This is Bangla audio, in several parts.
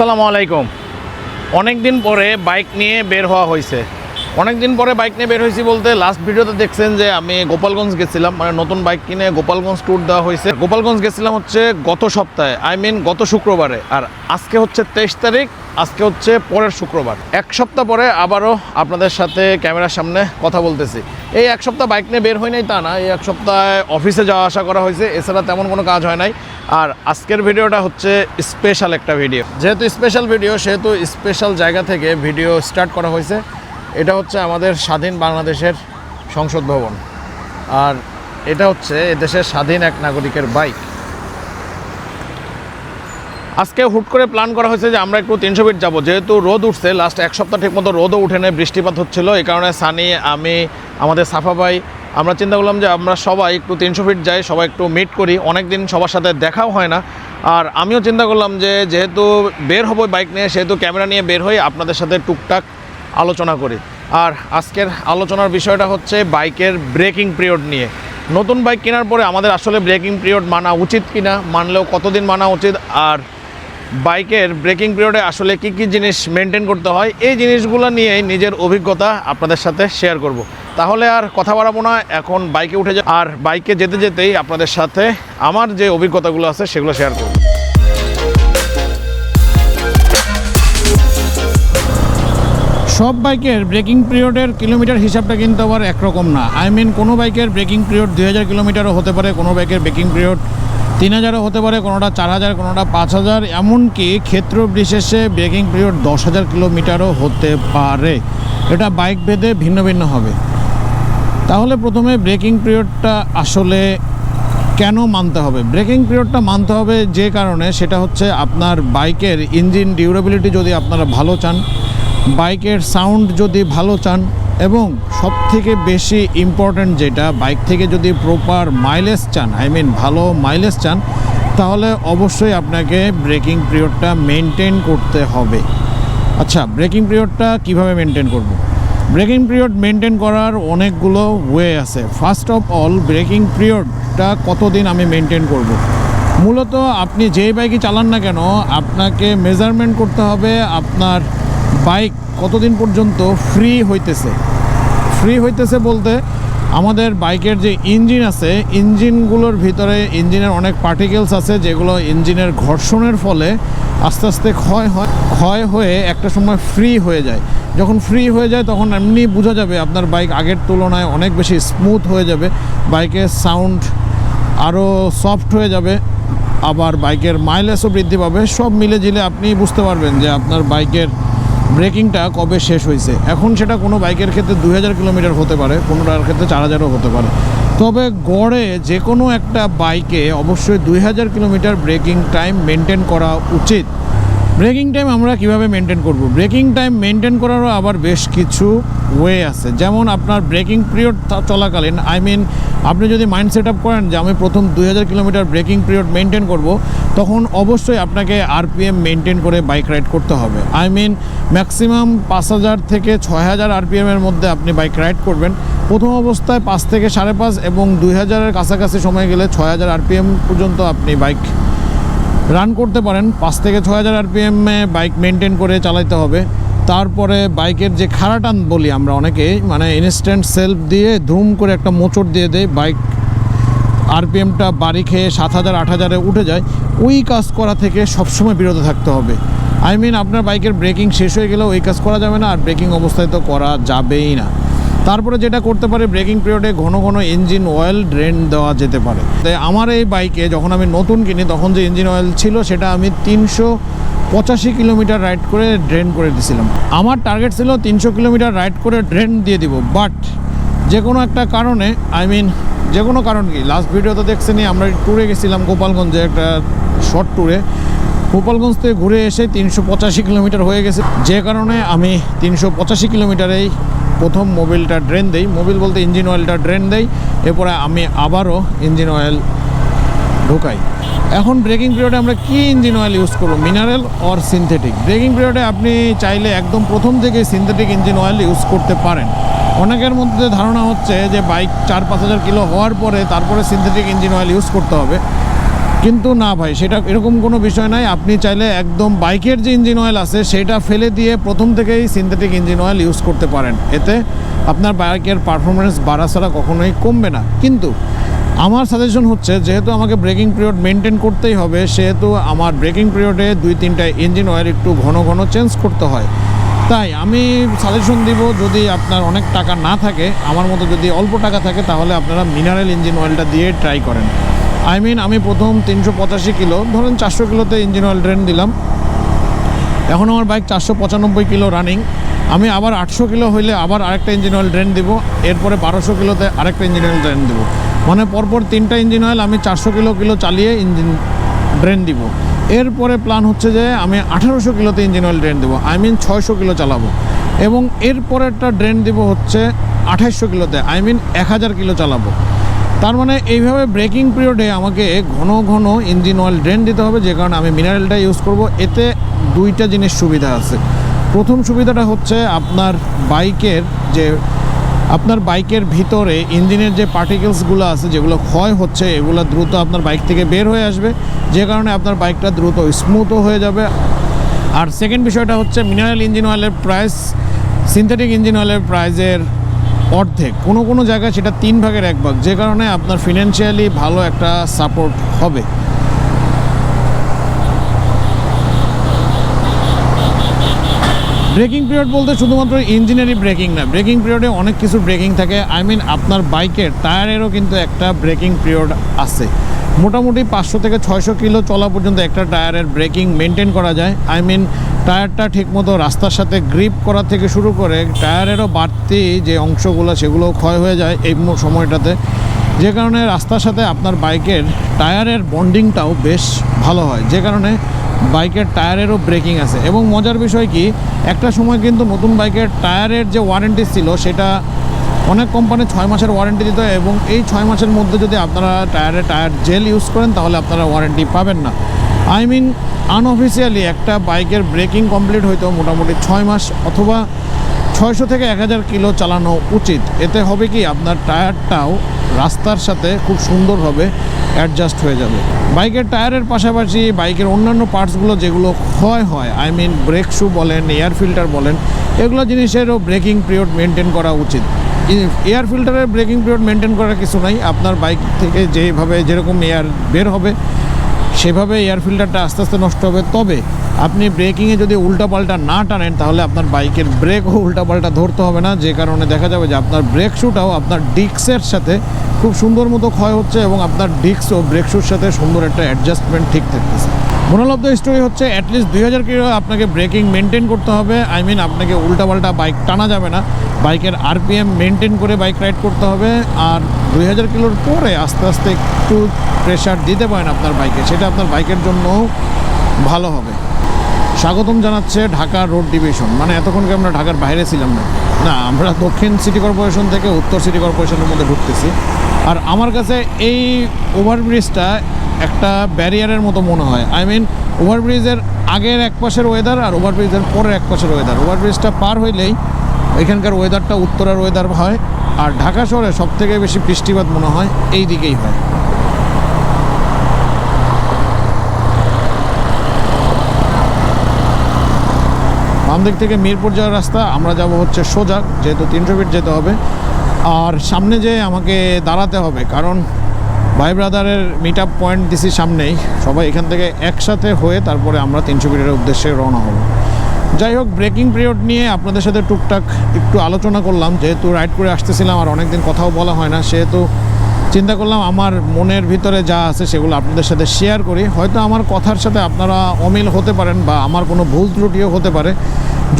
আসসালামু আলাইকুম। অনেক দিন পরে বাইক নিয়ে বের হওয়া হয়েছে। অনেক দিন পরে বাইক নিয়ে বের হয়েছি বলতে লাস্ট ভিডিওতে দেখছেন যে আমি গোপালগঞ্জ গেছিলাম মানে নতুন বাইক কিনে গোপালগঞ্জ ট্যুর দেওয়া হয়েছে। গোপালগঞ্জ গেছিলাম হচ্ছে গত সপ্তাহে আই মিন গত শুক্রবারে। আর আজকে হচ্ছে তেইশ তারিখ, আজকে হচ্ছে পরের শুক্রবার। এক সপ্তাহ পরে আবারও আপনাদের সাথে ক্যামেরার সামনে কথা বলতেছি। এই এক সপ্তাহ বাইক নিয়ে বের হয় নাই তা না, এই এক সপ্তাহে অফিসে যাওয়া আসা করা হয়েছে, এছাড়া তেমন কোনো কাজ হয় নাই। আর আজকের ভিডিওটা হচ্ছে স্পেশাল একটা ভিডিও যেহেতু স্পেশাল ভিডিও সেহেতু স্পেশাল জায়গা থেকে ভিডিও স্টার্ট করা হয়েছে। এটা হচ্ছে আমাদের স্বাধীন বাংলাদেশের সংসদ ভবন। আর এটা হচ্ছে এদেশের স্বাধীন এক নাগরিকের বাইক। আজকে হুট করে প্ল্যান করা হয়েছে যে আমরা একটু তিনশো ফিট যাব। যেহেতু রোদ উঠছে লাস্ট এক সপ্তাহ ঠিক মতো রোদও উঠে নেই, বৃষ্টিপাত হচ্ছিল। এই কারণে সানি, আমি, আমাদের সাফা ভাই, আমরা চিন্তা করলাম যে আমরা সবাই একটু তিনশো ফিট যাই, সবাই একটু মিট করি। অনেক দিন সবার সাথে দেখাও হয় না। আর আমিও চিন্তা করলাম যে যেহেতু বের হব বাইক নিয়ে, সেহেতু ক্যামেরা নিয়ে বের হই, আপনাদের সাথে টুকটাক আলোচনা করি। আর আজকের আলোচনার বিষয়টা হচ্ছে বাইকের ব্রেকিং পিরিয়ড নিয়ে। নতুন বাইক কেনার পরে আমাদের আসলে ব্রেকিং পিরিয়ড মানা উচিত কি না মানলেও কতদিন মানা উচিত, আর বাইকের ব্রেকিং পিরিয়ডে আসলে কি কি জিনিস মেনটেন করতে হয়, এই জিনিসগুলো নিয়েই নিজের অভিজ্ঞতা আপনাদের সাথে শেয়ার করব। তাহলে আর কথা বাড়াবো না, এখন বাইকে উঠে যা আর বাইকে যেতে যেতেই আপনাদের সাথে আমার যে অভিজ্ঞতাগুলো আছে সেগুলো শেয়ার করব। সব বাইকের ব্রেকিং পিরিয়ডের কিলোমিটার হিসাবটা কিন্তু আবার একরকম না। আই মিন কোনো বাইকের ব্রেকিং পিরিয়ড দুই হাজার কিলোমিটারও হতে পারে, কোনো বাইকের ব্রেকিং পিরিয়ড তিন হাজারও হতে পারে, কোনোটা চার হাজার, কোনোটা পাঁচ হাজার, এমনকি ক্ষেত্র বিশেষে ব্রেকিং পিরিয়ড দশ হাজার কিলোমিটারও হতে পারে। এটা বাইক ভেদে ভিন্ন ভিন্ন হবে। তাহলে প্রথমে ব্রেকিং পিরিয়ডটা আসলে কেন মানতে হবে? ব্রেকিং পিরিয়ডটা মানতে হবে যে কারণে সেটা হচ্ছে আপনার বাইকের ইঞ্জিন ডিউরেবিলিটি যদি আপনারা ভালো চান বাইকের সাউন্ড যদি ভালো চান এবং সব থেকে বেশি ইম্পর্ট্যান্ট যেটা, বাইক থেকে যদি প্রপার মাইলেজ চান আই মিন ভালো মাইলেজ চান, তাহলে অবশ্যই আপনাকে ব্রেকিং পিরিয়ডটা মেনটেন করতে হবে আচ্ছা ব্রেকিং পিরিয়ডটা কীভাবে মেনটেন করব। ব্রেকিং পিরিয়ড মেনটেন করার অনেকগুলো ওয়ে আছে ফার্স্ট অফ অল ব্রেকিং পিরিয়ডটা কতদিন আমি মেনটেন করব। মূলত আপনি যেই বাইকই চালান না কেন, আপনাকে মেজারমেন্ট করতে হবে আপনার বাইক কতদিন পর্যন্ত ফ্রি হইতেছে? ফ্রি হইতেছে বলতে আমাদের বাইকের যে ইঞ্জিন আছে ইঞ্জিনগুলোর ভিতরে ইঞ্জিনের অনেক পার্টিকেলস আছে যেগুলো ইঞ্জিনের ঘর্ষণের ফলে আস্তে আস্তে ক্ষয় হয়, ক্ষয় হয়ে একটা সময় ফ্রি হয়ে যায়। যখন ফ্রি হয়ে যায় তখন এমনি বোঝা যাবে আপনার বাইক আগের তুলনায় অনেক বেশি স্মুথ হয়ে যাবে, বাইকের সাউন্ড আরও সফট হয়ে যাবে, আবার বাইকের মাইলেজও বৃদ্ধি পাবে। সব মিলে জিলে আপনি বুঝতে পারবেন যে আপনার বাইকের ব্রেকিংটা কবে শেষ হয়েছে? এখন সেটা কোনো বাইকের ক্ষেত্রে দু হাজার কিলোমিটার হতে পারে, কোনোটার ক্ষেত্রে চার হাজারও হতে পারে। তবে গড়ে যে কোনো একটা বাইকে অবশ্যই দুই হাজার কিলোমিটার ব্রেকিং টাইম মেনটেন করা উচিত। ব্রেকিং টাইম আমরা কীভাবে মেনটেন করব? ব্রেকিং টাইম মেনটেন করারও আবার বেশ কিছু ওয়ে আছে। যেমন আপনার ব্রেকিং পিরিয়ড চলাকালীন আই মিন আপনি যদি মাইন্ড সেট আপ করেন যে আমি প্রথম দুই হাজার কিলোমিটার ব্রেকিং পিরিয়ড মেনটেন করব, তখন অবশ্যই আপনাকে আরপিএম মেনটেন করে বাইক রাইড করতে হবে। আই মিন ম্যাক্সিমাম পাঁচ হাজার থেকে ছয় হাজার আরপিএমের মধ্যে আপনি বাইক রাইড করবেন। প্রথম অবস্থায় পাঁচ থেকে সাড়ে পাঁচ এবং দুই হাজারের কাছাকাছি সময় গেলে ছয় হাজার আরপিএম পর্যন্ত আপনি বাইক রান করতে পারেন। পাঁচ থেকে ছয় হাজার আরপিএমে বাইক মেনটেন করে চালাতে হবে। তারপরে বাইকের যে খাড়াটান বলি আমরা অনেকে মানে ইনস্ট্যান্ট সেলফ দিয়ে ধুম করে একটা মোচড় দিয়ে দেয়, বাইক আরপিএমটা বাড়ি খেয়ে সাত হাজার, আট হাজারে উঠে যায়। ওই কাজ করা থেকে সবসময় বিরত থাকতে হবে। আই মিন আপনার বাইকের ব্রেকিং শেষ হয়ে গেলেও ওই কাজ করা যাবে না, আর ব্রেকিং অবস্থায় তো করা যাবেই না। তারপরে যেটা করতে পারে ব্রেকিং পিরিয়ডে ঘন ঘন ইঞ্জিন অয়েল ড্রেন দেওয়া যেতে পারে। তাই আমার এই বাইকে যখন আমি নতুন কিনি, তখন যে ইঞ্জিন অয়েল ছিল, সেটা আমি তিনশো পঁচাশি কিলোমিটার রাইড করে ড্রেন করে দিয়েছিলাম আমার টার্গেট ছিল তিনশো কিলোমিটার রাইড করে ড্রেন দিয়ে দিব। বাট যে কোনো একটা কারণে আই মিন যে কোনো কারণ কি লাস্ট ভিডিওতে দেখছেনি আমরা ট্যুরে গেছিলাম গোপালগঞ্জে একটা শর্ট ট্যুরে গোপালগঞ্জ থেকে ঘুরে এসে তিনশো পঁচাশি কিলোমিটার হয়ে গেছে। যে কারণে আমি তিনশো পঁচাশি কিলোমিটারেই প্রথম মোবিলটা ড্রেন দেই। মোবিল বলতে ইঞ্জিন অয়েলটা ড্রেন দেই। এরপরে আমি আবারও ইঞ্জিন অয়েল ঢোকাই। এখন ব্রেকিং পিরিয়ডে আমরা কি ইঞ্জিন অয়েল ইউজ করব? মিনারেল অর সিনথেটিক ব্রেকিং পিরিয়ডে আপনি চাইলে একদম প্রথম থেকে সিনথেটিক ইঞ্জিন অয়েল ইউজ করতে পারেন। অনেকের মধ্যে ধারণা হচ্ছে যে বাইক চার পাঁচ হাজার কিলো হওয়ার পরে তারপরে সিনথেটিক ইঞ্জিন অয়েল ইউজ করতে হবে। কিন্তু না ভাই, সেটা এরকম কোনো বিষয় নাই। আপনি চাইলে একদম বাইকের যে ইঞ্জিন অয়েল আছে, সেটা ফেলে দিয়ে প্রথম থেকেই সিনথেটিক ইঞ্জিন অয়েল ইউজ করতে পারেন। এতে আপনার বাইকের পারফরমেন্স বাড়া ছাড়া কখনোই কমবে না। কিন্তু আমার সাজেশন হচ্ছে, যেহেতু আমাকে ব্রেকিং পিরিয়ড মেনটেন করতেই হবে, সেহেতু আমার ব্রেকিং পিরিয়ডে দুই, তিনটা ইঞ্জিন অয়েল একটু ঘন ঘন চেঞ্জ করতে হয়। তাই আমি সাজেশন দিব, যদি আপনার অনেক টাকা না থাকে, আমার মতো যদি অল্প টাকা থাকে, তাহলে আপনারা মিনারেল ইঞ্জিন অয়েলটা দিয়ে ট্রাই করেন। আই মিন আমি প্রথম তিনশো পঁচাশি কিলো, ধরেন চারশো কিলোতে ইঞ্জিন অয়েল ড্রেন দিলাম। এখন আমার বাইক চারশো পঁচানব্বই কিলো রানিং আমি আবার আটশো কিলো হইলে আবার আরেকটা ইঞ্জিন অয়েল ড্রেন দিব, এরপরে বারোশো কিলোতে আরেকটা ইঞ্জিন অয়েল ড্রেন দিব। মানে পরপর তিনটা ইঞ্জিন অয়েল আমি চারশো কিলো কিলো চালিয়ে ইঞ্জিন ড্রেন দিব। এরপরে প্ল্যান হচ্ছে যে আমি আঠারোশো কিলোতে ইঞ্জিন অয়েল ড্রেন দেবো। আই মিন ছয়শো কিলো চালাবো। এবং এরপরেরটা ড্রেন দিব হচ্ছে আঠাইশশো কিলোতে। আই মিন এক হাজার কিলো চালাবো। তার মানে এইভাবে ব্রেকিং পিরিয়ডে আমাকে ঘন ঘন ইঞ্জিন অয়েল ড্রেন দিতে হবে, যে কারণে আমি মিনারেলটা ইউজ করব। এতে দুইটা জিনিস সুবিধা আছে। প্রথম সুবিধাটা হচ্ছে আপনার বাইকের যে, আপনার বাইকের ভিতরে ইঞ্জিনের যে পার্টিকেলসগুলো আছে, যেগুলো ক্ষয় হচ্ছে, এগুলো দ্রুত আপনার বাইক থেকে বের হয়ে আসবে। যে কারণে আপনার বাইকটা দ্রুত স্মুথও হয়ে যাবে। আর সেকেন্ড বিষয়টা হচ্ছে মিনারেল ইঞ্জিন অয়েলের প্রাইস সিনথেটিক ইঞ্জিন অয়েলের প্রাইসের অর্ধেক। কোনো কোনো জায়গায় সেটা তিন ভাগের এক ভাগ। যে কারণে আপনার ফিনান্সিয়ালি ভালো একটা সাপোর্ট হবে। ব্রেকিং পিরিয়ড বলতে শুধুমাত্র ইঞ্জিনেরই ব্রেকিং না, ব্রেকিং পিরিয়ডে অনেক কিছু ব্রেকিং থাকে। আই মিন আপনার বাইকের টায়ারেরও কিন্তু একটা ব্রেকিং পিরিয়ড আছে। মোটামুটি পাঁচশো থেকে ছয়শো কিলো চলা পর্যন্ত একটা টায়ারের ব্রেকিং মেনটেন করা যায়। আই মিন টায়ারটা ঠিকমতো রাস্তার সাথে গ্রিপ করা থেকে শুরু করে টায়ারেরও বাড়তি যে অংশগুলো সেগুলো ক্ষয় হয়ে যায় এই সময়টাতে। যে কারণে রাস্তার সাথে আপনার বাইকের টায়ারের বন্ডিংটাও বেশ ভালো হয়। যে কারণে বাইকের টায়ারেরও ব্রেকিং আছে। এবং মজার বিষয় কি, একটা সময় কিন্তু নতুন বাইকের টায়ারের যে ওয়ারেন্টি ছিল, সেটা অনেক কোম্পানি ছয় মাসের ওয়ারেন্টি দিত এবং এই ছয় মাসের মধ্যে যদি আপনারা টায়ারে টায়ার জেল ইউজ করেন, তাহলে আপনারা ওয়ারেন্টি পাবেন না। আই মিন, আনঅফিসিয়ালি একটা বাইকের ব্রেকিং কমপ্লিট হইতো মোটামুটি ছয় মাস অথবা ছয়শো থেকে এক হাজার কিলো চালানো উচিত। এতে হবে কি, আপনার টায়ারটাও রাস্তার সাথে খুব সুন্দরভাবে অ্যাডজাস্ট হয়ে যাবে। বাইকের টায়ারের পাশাপাশি বাইকের অন্যান্য পার্টসগুলো যেগুলো ক্ষয় হয় আই মিন ব্রেক শু বলেন এয়ার ফিল্টার বলেন, এগুলো জিনিসেরও ব্রেকিং পিরিয়ড মেনটেন করা উচিত। এয়ার ফিল্টারের ব্রেকিং পিরিয়ড মেনটেন করার কিছু নাই, আপনার বাইক থেকে যেভাবে, যেরকম এয়ার বের হবে সেভাবে এয়ার ফিল্টারটা আস্তে আস্তে নষ্ট হবে। তবে আপনি ব্রেকিংয়ে যদি উল্টাপাল্টা না টানেন, তাহলে আপনার বাইকের ব্রেকও উল্টাপাল্টা ধরতে হবে না। যে কারণে দেখা যাবে যে আপনার ব্রেক শুটাও আপনার ডিস্কের সাথে খুব সুন্দর মতো ক্ষয় হচ্ছে এবং আপনার ডিক্সও ও শুর সাথে সুন্দর একটা অ্যাডজাস্টমেন্ট ঠিক থাকতেছে। মোরাল অফ দ্য স্টোরি হচ্ছে অ্যাটলিস্ট দুই হাজার কিলো আপনাকে ব্রেকিং মেনটেন করতে হবে। আই মিন আপনাকে উল্টাপাল্টা বাইক টানা যাবে না। বাইকের আরপিএম মেনটেন করে বাইক রাইড করতে হবে। আর দুই হাজার কিলোর পরে আস্তে আস্তে একটু প্রেশার দিতে পারেন আপনার বাইকে সেটা আপনার বাইকের জন্য ভালো হবে। স্বাগতম জানাচ্ছে ঢাকা রোড ডিভিশন। মানে এতক্ষণ কি আমরা ঢাকার বাইরে ছিলাম না। না, আমরা দক্ষিণ সিটি কর্পোরেশন থেকে উত্তর সিটি কর্পোরেশনের মধ্যে ঢুকতেছি। আর আমার কাছে এই ওভারব্রিজটা একটা ব্যারিয়ারের মতো মনে হয়। আই মিন ওভারব্রিজের আগের এক পাশের ওয়েদার আর ওভারব্রিজের পরের এক পাশের ওয়েদার ওভারব্রিজটা পার হইলেই এখানকার ওয়েদারটা উত্তরের ওয়েদার হয়। আর ঢাকা শহরে সব থেকে বেশি বৃষ্টিপাত মনে হয় এই দিকেই হয়। বাম দিক থেকে মিরপুর যাওয়ার রাস্তা, আমরা যাব হচ্ছে সোজা, যেহেতু তিনশো ফিট যেতে হবে। আর সামনে যে আমাকে দাঁড়াতে হবে, কারণ ভাই ব্রাদারের মিট আপ পয়েন্ট দিছি সামনেই, সবাই এখান থেকে একসাথে হয়ে তারপরে আমরা তিনশো ফিটের উদ্দেশ্যে রওনা হব। যাই হোক ব্রেকিং পিরিয়ড নিয়ে আপনাদের সাথে টুকটাক একটু আলোচনা করলাম, যেহেতু রাইড করে আসতেছিলাম আর অনেকদিন কথাও বলা হয় না, সেহেতু চিন্তা করলাম আমার মনের ভিতরে যা আছে সেগুলো আপনাদের সাথে শেয়ার করি। হয়তো আমার কথার সাথে আপনারা অমিল হতে পারেন বা আমার কোনো ভুল ত্রুটিও হতে পারে।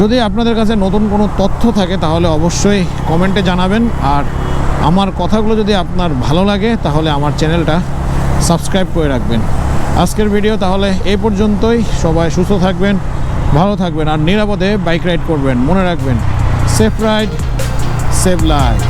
যদি আপনাদের কাছে নতুন কোনো তথ্য থাকে তাহলে অবশ্যই কমেন্টে জানাবেন। আর আমার কথাগুলো যদি আপনার ভালো লাগে তাহলে আমার চ্যানেলটা সাবস্ক্রাইব করে রাখবেন। আজকের ভিডিও তাহলে এই পর্যন্তই। সবাই সুস্থ থাকবেন, ভালো থাকবেন, আর নিরাপদে বাইক রাইড করবেন। মনে রাখবেন সেফ রাইড সেভ লাইফ